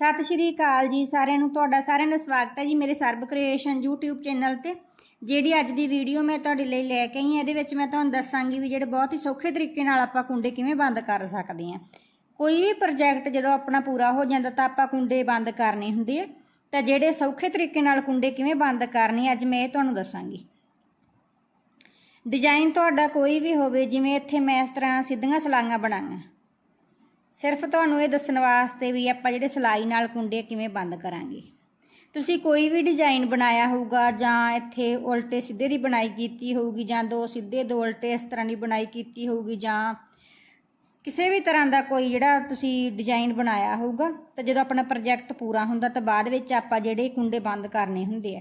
ਸਤਿ ਸ਼੍ਰੀ ਅਕਾਲ ਜੀ ਸਾਰਿਆਂ ਨੂੰ, ਤੁਹਾਡਾ ਸਾਰਿਆਂ ਦਾ ਸਵਾਗਤ ਹੈ ਜੀ ਮੇਰੇ ਸਰਬ ਕ੍ਰੀਏਸ਼ਨ YouTube ਚੈਨਲ ਤੇ, ਜਿਹੜੀ ਅੱਜ ਦੀ ਵੀਡੀਓ ਮੈਂ ਤੁਹਾਡੇ ਲਈ ਲੈ ਕੇ ਆਈ ਹਾਂ, ਇਹਦੇ ਵਿੱਚ ਮੈਂ ਤੁਹਾਨੂੰ ਦੱਸਾਂਗੀ ਵੀ ਜਿਹੜੇ ਬਹੁਤ ਹੀ ਸੌਖੇ ਤਰੀਕੇ ਨਾਲ ਆਪਾਂ ਕੁੰਡੇ ਕਿਵੇਂ ਬੰਦ ਕਰ ਸਕਦੇ ਹਾਂ। ਕੋਈ ਵੀ ਪ੍ਰੋਜੈਕਟ ਜਦੋਂ ਆਪਣਾ ਪੂਰਾ ਹੋ ਜਾਂਦਾ ਤਾਂ ਆਪਾਂ ਕੁੰਡੇ ਬੰਦ ਕਰਨੇ ਹੁੰਦੇ ਆ, ਤਾਂ ਜਿਹੜੇ ਸੌਖੇ ਤਰੀਕੇ ਨਾਲ ਕੁੰਡੇ ਕਿਵੇਂ ਬੰਦ ਕਰਨੇ ਅੱਜ ਮੈਂ ਇਹ ਤੁਹਾਨੂੰ ਦੱਸਾਂਗੀ। ਡਿਜ਼ਾਈਨ ਤੁਹਾਡਾ ਕੋਈ ਵੀ ਹੋਵੇ, ਜਿਵੇਂ ਇੱਥੇ ਮੈਂ ਇਸ ਤਰ੍ਹਾਂ ਸਿੱਧੀਆਂ ਸਲਾਈਆਂ ਬਣਾਈਆਂ। ਸਿਰਫ ਤੁਹਾਨੂੰ ਇਹ ਦੱਸਣ ਵਾਸਤੇ ਵੀ ਆਪਾਂ ਜਿਹੜੇ ਸਲਾਈ ਨਾਲ ਕੁੰਡੇ ਕਿਵੇਂ ਬੰਦ ਕਰਾਂਗੇ। ਤੁਸੀਂ ਕੋਈ ਵੀ ਡਿਜ਼ਾਈਨ ਬਣਾਇਆ ਹੋਊਗਾ ਜਾਂ ਇੱਥੇ ਉਲਟੇ ਸਿੱਧੇ ਦੀ ਬਣਾਈ ਕੀਤੀ ਹੋਊਗੀ ਜਾਂ ਦੋ ਸਿੱਧੇ ਦੋ ਉਲਟੇ ਇਸ ਤਰ੍ਹਾਂ ਦੀ ਬਣਾਈ ਕੀਤੀ ਹੋਊਗੀ ਜਾਂ ਕਿਸੇ ਵੀ ਤਰ੍ਹਾਂ ਦਾ ਕੋਈ ਜਿਹੜਾ ਤੁਸੀਂ ਡਿਜ਼ਾਈਨ ਬਣਾਇਆ ਹੋਊਗਾ, ਤਾਂ ਜਦੋਂ ਆਪਣਾ ਪ੍ਰੋਜੈਕਟ ਪੂਰਾ ਹੁੰਦਾ ਤਾਂ ਬਾਅਦ ਵਿੱਚ ਆਪਾਂ ਜਿਹੜੇ ਕੁੰਡੇ ਬੰਦ ਕਰਨੇ ਹੁੰਦੇ ਆ,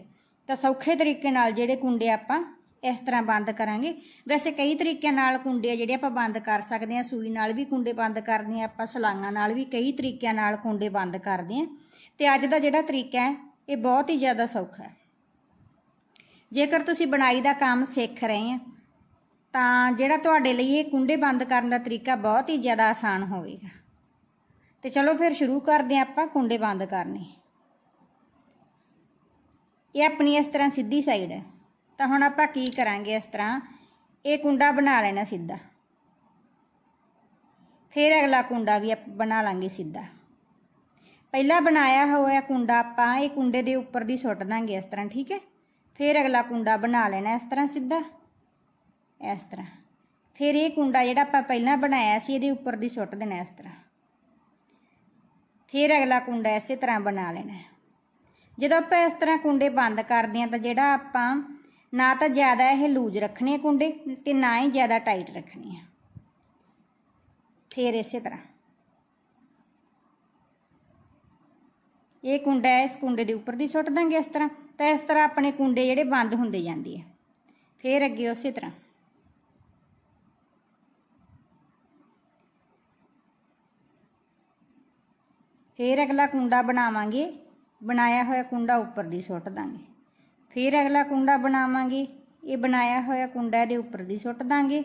ਤਾਂ ਸੌਖੇ ਤਰੀਕੇ ਨਾਲ ਜਿਹੜੇ ਕੁੰਡੇ ਆਪਾਂ ਇਸ ਤਰ੍ਹਾਂ ਬੰਦ ਕਰਾਂਗੇ। ਵੈਸੇ ਕਈ ਤਰੀਕਿਆਂ ਨਾਲ ਕੁੰਡੇ ਆ ਜਿਹੜੇ ਆਪਾਂ ਬੰਦ ਕਰ ਸਕਦੇ ਆ ਸੂਈ ਨਾਲ ਵੀ ਕੁੰਡੇ ਬੰਦ ਕਰਦੇ ਆ ਆਪਾਂ ਸਲਾਈਆਂ ਨਾਲ ਵੀ ਕਈ ਤਰੀਕਿਆਂ ਨਾਲ ਕੁੰਡੇ ਬੰਦ ਕਰਦੇ ਆ ਤੇ ਅੱਜ ਦਾ ਜਿਹੜਾ ਤਰੀਕਾ ਹੈ, ਇਹ ਬਹੁਤ ਹੀ ਜ਼ਿਆਦਾ ਸੌਖਾ ਹੈ। ਜੇਕਰ ਤੁਸੀਂ ਬਣਾਈ ਦਾ ਕੰਮ ਸਿੱਖ ਰਹੇ ਆ ਤਾਂ ਜਿਹੜਾ ਤੁਹਾਡੇ ਲਈ ਇਹ ਕੁੰਡੇ ਬੰਦ ਕਰਨ ਦਾ ਤਰੀਕਾ ਬਹੁਤ ਹੀ ਜ਼ਿਆਦਾ ਆਸਾਨ ਹੋਵੇਗਾ। ਤੇ ਚਲੋ ਫਿਰ ਸ਼ੁਰੂ ਕਰਦੇ ਹਾਂ ਆਪਾਂ ਕੁੰਡੇ ਬੰਦ ਕਰਨੇ। ਇਹ ਆਪਣੀ ਇਸ ਤਰ੍ਹਾਂ ਸਿੱਧੀ ਸਾਈਡ ਹੈ। ਤਾਂ ਹੁਣ ਆਪਾਂ ਕੀ ਕਰਾਂਗੇ ਇਸ ਤਰ੍ਹਾਂ? ਇਹ ਕੁੰਡਾ ਬਣਾ ਲੈਣਾ ਸਿੱਧਾ। ਫਿਰ ਅਗਲਾ ਕੁੰਡਾ ਵੀ ਆਪਾਂ ਬਣਾ ਲਾਂਗੇ ਸਿੱਧਾ। ਪਹਿਲਾਂ ਬਣਾਇਆ ਹੋਇਆ ਕੁੰਡਾ ਆਪਾਂ ਇਹ ਕੁੰਡੇ ਦੇ ਉੱਪਰ ਦੀ ਸੁੱਟ ਦਾਂਗੇ ਇਸ ਤਰ੍ਹਾਂ, ਠੀਕ ਹੈ? ਫਿਰ ਅਗਲਾ ਕੁੰਡਾ ਬਣਾ ਲੈਣਾ ਇਸ ਤਰ੍ਹਾਂ ਸਿੱਧਾ। ਇਸ ਤਰ੍ਹਾਂ। ਫਿਰ ਇਹ ਕੁੰਡਾ ਜਿਹੜਾ ਆਪਾਂ ਪਹਿਲਾਂ ਬਣਾਇਆ ਸੀ, ਇਹਦੇ ਉੱਪਰ ਦੀ ਸੁੱਟ ਦੇਣਾ ਇਸ ਤਰ੍ਹਾਂ। ਫਿਰ ਅਗਲਾ ਕੁੰਡਾ ਇਸੇ ਤਰ੍ਹਾਂ ਬਣਾ ਲੈਣਾ। ਜਦੋਂ ਆਪਾਂ ਇਸ ਤਰ੍ਹਾਂ ਕੁੰਡੇ ਬੰਦ ਕਰਦੇ ਹਾਂ ਤਾਂ ਜਿਹੜਾ ਆਪਾਂ ਨਾ ਤਾਂ ਜ਼ਿਆਦਾ ਇਹ ਲੂਜ਼ ਰੱਖਣੇ ਆ ਕੁੰਡੇ ਤੇ ਨਾ ਹੀ ਜ਼ਿਆਦਾ ਟਾਈਟ ਰੱਖਣੇ ਆ ਫਿਰ ਇਸੇ ਤਰ੍ਹਾਂ ਇਹ ਕੁੰਡਾ ਹੈ ਇਸ ਕੁੰਡੇ ਦੇ ਉੱਪਰ ਦੀ ਸੁੱਟ ਦਾਂਗੇ ਇਸ ਤਰ੍ਹਾਂ ਤਾਂ ਇਸ ਤਰ੍ਹਾਂ ਆਪਣੇ ਕੁੰਡੇ ਜਿਹੜੇ ਬੰਦ ਹੁੰਦੇ ਜਾਂਦੇ ਆ ਫਿਰ ਅੱਗੇ ਉਸੇ ਤਰ੍ਹਾਂ ਫਿਰ ਅਗਲਾ ਕੁੰਡਾ ਬਣਾਵਾਂਗੇ ਬਣਾਇਆ ਹੋਇਆ ਕੁੰਡਾ ਉੱਪਰ ਦੀ ਸੁੱਟ ਦਾਂਗੇ ਫਿਰ ਅਗਲਾ ਕੁੰਡਾ ਬਣਾਵਾਂਗੇ। ਇਹ ਬਣਾਇਆ ਹੋਇਆ ਕੁੰਡਾ ਦੇ ਉੱਪਰ ਦੀ ਸੁੱਟ ਦਾਂਗੇ।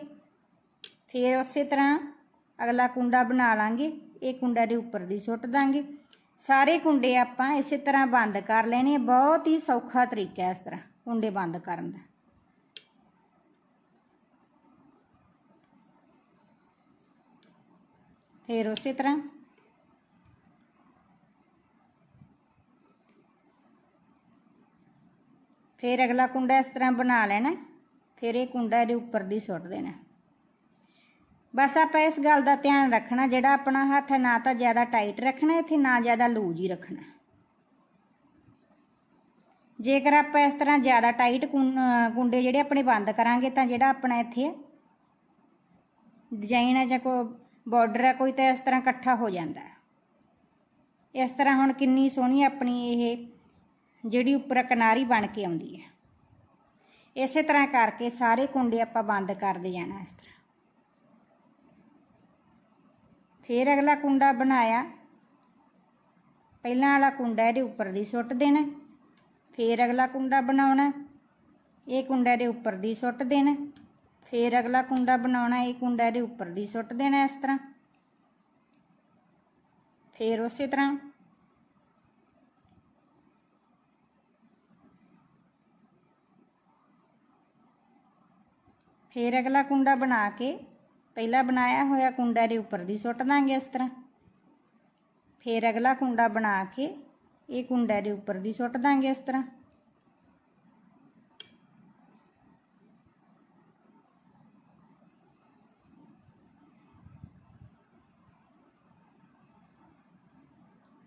ਫਿਰ ਉਸੇ ਤਰ੍ਹਾਂ ਅਗਲਾ ਕੁੰਡਾ ਬਣਾ ਲਾਂਗੇ। ਇਹ ਕੁੰਡਾ ਦੇ ਉੱਪਰ ਦੀ ਸੁੱਟ ਦਾਂਗੇ। ਸਾਰੇ ਕੁੰਡੇ ਆਪਾਂ ਇਸੇ ਤਰ੍ਹਾਂ ਬੰਦ ਕਰ ਲੈਣੇ। ਬਹੁਤ ਹੀ ਸੌਖਾ ਤਰੀਕਾ ਹੈ ਇਸ ਤਰ੍ਹਾਂ ਕੁੰਡੇ ਬੰਦ ਕਰਨ ਦਾ। ਫਿਰ ਉਸੇ ਤਰ੍ਹਾਂ ਫਿਰ ਅਗਲਾ ਕੁੰਡਾ ਇਸ ਤਰ੍ਹਾਂ ਬਣਾ ਲੈਣਾ, ਫਿਰ ਇਹ ਕੁੰਡਾ ਇਹਦੇ ਉੱਪਰ ਦੀ ਸੁੱਟ ਦੇਣਾ। ਬਸ ਆਪਾਂ ਇਸ ਗੱਲ ਦਾ ਧਿਆਨ ਰੱਖਣਾ, ਜਿਹੜਾ ਆਪਣਾ ਹੱਥ ਹੈ, ਨਾ ਤਾਂ ਜ਼ਿਆਦਾ ਟਾਈਟ ਰੱਖਣਾ, ਇੱਥੇ ਨਾ ਜ਼ਿਆਦਾ ਲੂਜ਼ ਹੀ ਰੱਖਣਾ। ਜੇਕਰ ਆਪਾਂ ਇਸ ਤਰ੍ਹਾਂ ਜ਼ਿਆਦਾ ਟਾਈਟ ਕੁੰਡੇ ਜਿਹੜੇ ਆਪਣੇ ਬੰਦ ਕਰਾਂਗੇ, ਤਾਂ ਜਿਹੜਾ ਆਪਣਾ ਇੱਥੇ ਡਿਜ਼ਾਈਨ ਹੈ ਜਾਂ ਕੋਈ ਬਾਰਡਰ ਹੈ, ਕੋਈ ਤਾਂ ਇਸ ਤਰ੍ਹਾਂ ਇਕੱਠਾ ਹੋ ਜਾਂਦਾ। ਇਸ ਤਰ੍ਹਾਂ ਹੁਣ ਕਿੰਨੀ ਸੋਹਣੀ ਆਪਣੀ ਇਹ ਜਿਹੜੀ ਉੱਪਰ ਕਿਨਾਰੀ ਬਣ ਕੇ ਆਉਂਦੀ ਹੈ। ਇਸੇ ਤਰ੍ਹਾਂ ਕਰਕੇ ਸਾਰੇ ਕੁੰਡੇ ਆਪਾਂ ਬੰਦ ਕਰਦੇ ਜਾਣਾ ਇਸ ਤਰ੍ਹਾਂ। ਫਿਰ ਅਗਲਾ ਕੁੰਡਾ ਬਣਾਇਆ। ਪਹਿਲਾਂ ਵਾਲਾ ਕੁੰਡਾ ਇਹਦੇ ਉੱਪਰ ਦੀ ਸੁੱਟ ਦੇਣਾ। ਫਿਰ ਅਗਲਾ ਕੁੰਡਾ ਬਣਾਉਣਾ। ਇਹ ਕੁੰਡਾ ਦੇ ਉੱਪਰ ਦੀ ਸੁੱਟ ਦੇਣਾ। ਫਿਰ ਅਗਲਾ ਕੁੰਡਾ ਬਣਾਉਣਾ। ਇਹ ਕੁੰਡਾ ਦੇ ਉੱਪਰ ਦੀ ਸੁੱਟ ਦੇਣਾ ਇਸ ਤਰ੍ਹਾਂ। ਫਿਰ ਉਸੇ ਤਰ੍ਹਾਂ ਫਿਰ ਅਗਲਾ ਕੁੰਡਾ ਬਣਾ ਕੇ ਪਹਿਲਾਂ ਬਣਾਇਆ ਹੋਇਆ ਕੁੰਡਾ ਦੇ ਉੱਪਰ ਦੀ ਸੁੱਟ ਦਾਂਗੇ ਇਸ ਤਰ੍ਹਾਂ ਫਿਰ ਅਗਲਾ ਕੁੰਡਾ ਬਣਾ ਕੇ ਇਹ ਕੁੰਡਾ ਦੇ ਉੱਪਰ ਦੀ ਸੁੱਟ ਦਾਂਗੇ ਇਸ ਤਰ੍ਹਾਂ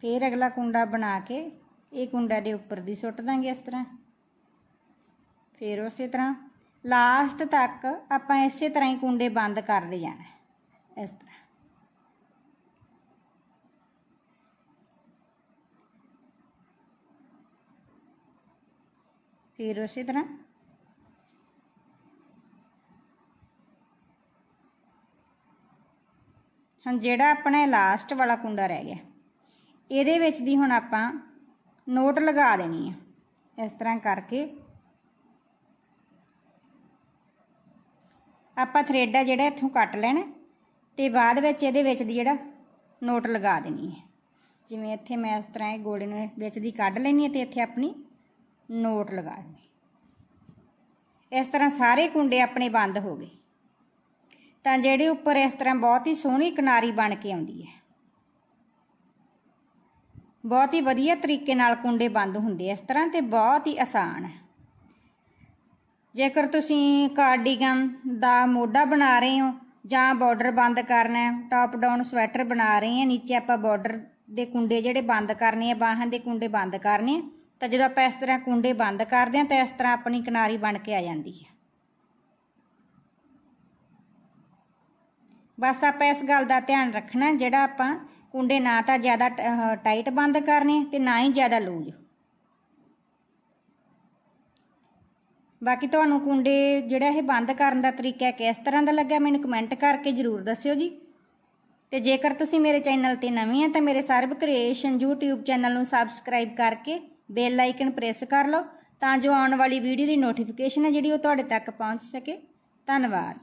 ਫਿਰ ਅਗਲਾ ਕੁੰਡਾ ਬਣਾ ਕੇ ਇਹ ਕੁੰਡਾ ਦੇ ਉੱਪਰ ਦੀ ਸੁੱਟ ਦਾਂਗੇ ਇਸ ਤਰ੍ਹਾਂ ਫਿਰ ਉਸੇ ਤਰ੍ਹਾਂ ਲਾਸਟ ਤੱਕ ਆਪਾਂ ਇਸੇ ਤਰ੍ਹਾਂ ਹੀ ਕੁੰਡੇ ਬੰਦ ਕਰਦੇ ਜਾਣਾ। ਇਸ ਤਰ੍ਹਾਂ। ਫਿਰ ਉਸੇ ਤਰ੍ਹਾਂ। ਹੁਣ ਜਿਹੜਾ ਆਪਣਾ ਲਾਸਟ ਵਾਲਾ ਕੁੰਡਾ ਰਹਿ ਗਿਆ, ਇਹਦੇ ਵਿੱਚ ਦੀ ਹੁਣ ਆਪਾਂ ਨੋਟ ਲਗਾ ਦੇਣੀ ਹੈ ਇਸ ਤਰ੍ਹਾਂ ਕਰਕੇ ਆਪਾਂ ਥਰੈਡ ਆ ਜਿਹੜਾ ਇੱਥੋਂ ਕੱਟ ਲੈਣਾ ਤੇ ਬਾਅਦ ਵਿੱਚ ਇਹਦੇ ਵਿੱਚ ਦੀ ਜਿਹੜਾ ਨੋਟ ਲਗਾ ਦੇਣੀ ਹੈ। ਜਿਵੇਂ ਇੱਥੇ ਮੈਂ ਇਸ ਤਰ੍ਹਾਂ ਇਹ ਗੋਲੇ ਨੂੰ ਵਿੱਚ ਦੀ ਕੱਢ ਲੈਣੀ ਹੈ ਤੇ ਇੱਥੇ ਆਪਣੀ ਨੋਟ ਲਗਾ ਦੇਣੀ ਇਸ ਤਰ੍ਹਾਂ ਸਾਰੇ ਕੁੰਡੇ ਆਪਣੇ ਬੰਦ ਹੋ ਗਏ। ਤਾਂ ਜਿਹੜੇ ਉੱਪਰ ਇਸ ਤਰ੍ਹਾਂ ਬਹੁਤ ਹੀ ਸੋਹਣੀ ਕਿਨਾਰੀ ਬਣ ਕੇ ਆਉਂਦੀ ਹੈ। ਬਹੁਤ ਹੀ ਵਧੀਆ ਤਰੀਕੇ ਨਾਲ ਕੁੰਡੇ ਬੰਦ ਹੁੰਦੇ ਇਸ ਤਰ੍ਹਾਂ ਤੇ ਬਹੁਤ ਹੀ ਆਸਾਨ ਹੈ। ਜੇਕਰ ਤੁਸੀਂ ਕਾਰਡੀਗਨ ਦਾ ਮੋਢਾ ਬਣਾ ਰਹੇ ਹੋ ਜਾਂ ਬਾਰਡਰ ਬੰਦ ਕਰਨਾ ਹੈ ਟਾਪ ਡਾਊਨ ਸਵੈਟਰ ਬਣਾ ਰਹੇ ਹਾਂ, ਨੀਚੇ ਆਪਾਂ ਬਾਰਡਰ ਦੇ ਕੁੰਡੇ ਜਿਹੜੇ ਬੰਦ ਕਰਨੇ ਆ, ਬਾਹਾਂ ਦੇ ਕੁੰਡੇ ਬੰਦ ਕਰਨੇ ਆ, ਤਾਂ ਜਦੋਂ ਆਪਾਂ ਇਸ ਤਰ੍ਹਾਂ ਕੁੰਡੇ ਬੰਦ ਕਰਦੇ ਹਾਂ ਤਾਂ ਇਸ ਤਰ੍ਹਾਂ ਆਪਣੀ ਕਿਨਾਰੀ ਬਣ ਕੇ ਆ ਜਾਂਦੀ ਹੈ। ਬਸ ਆਪਾਂ ਇਸ ਗੱਲ ਦਾ ਧਿਆਨ ਰੱਖਣਾ ਜਿਹੜਾ ਆਪਾਂ ਕੁੰਡੇ ਨਾ ਤਾਂ ਜ਼ਿਆਦਾ ਟ- ਟਾਈਟ ਬੰਦ ਕਰਨੇ ਤੇ ਨਾ ਹੀ ਜ਼ਿਆਦਾ ਲੂਜ਼ ਬਾਕੀ ਤੁਹਾਨੂੰ ਕੁੰਡੇ ਜਿਹੜਾ ਇਹ ਬੰਦ ਕਰਨ ਦਾ ਤਰੀਕਾ ਕਿਸ ਤਰ੍ਹਾਂ ਦਾ ਲੱਗਾ ਮੈਨੂੰ ਕਮੈਂਟ ਕਰਕੇ ਜਰੂਰ ਦੱਸਿਓ ਜੀ। ਤੇ ਜੇਕਰ ਤੁਸੀਂ ਮੇਰੇ ਚੈਨਲ ਤੇ ਨਵੇਂ ਆ ਤਾਂ ਮੇਰੇ ਸਰਬ ਕ੍ਰੀਏਸ਼ਨ YouTube ਚੈਨਲ ਨੂੰ ਸਬਸਕ੍ਰਾਈਬ ਕਰਕੇ ਬੈਲ ਆਈਕਨ ਪ੍ਰੈਸ ਕਰ ਲਓ ਤਾਂ ਜੋ ਆਉਣ ਵਾਲੀ ਵੀਡੀਓ ਦੀ ਨੋਟੀਫਿਕੇਸ਼ਨ ਹੈ ਜਿਹੜੀ ਉਹ ਤੁਹਾਡੇ ਤੱਕ ਪਹੁੰਚ ਸਕੇ। ਧੰਨਵਾਦ।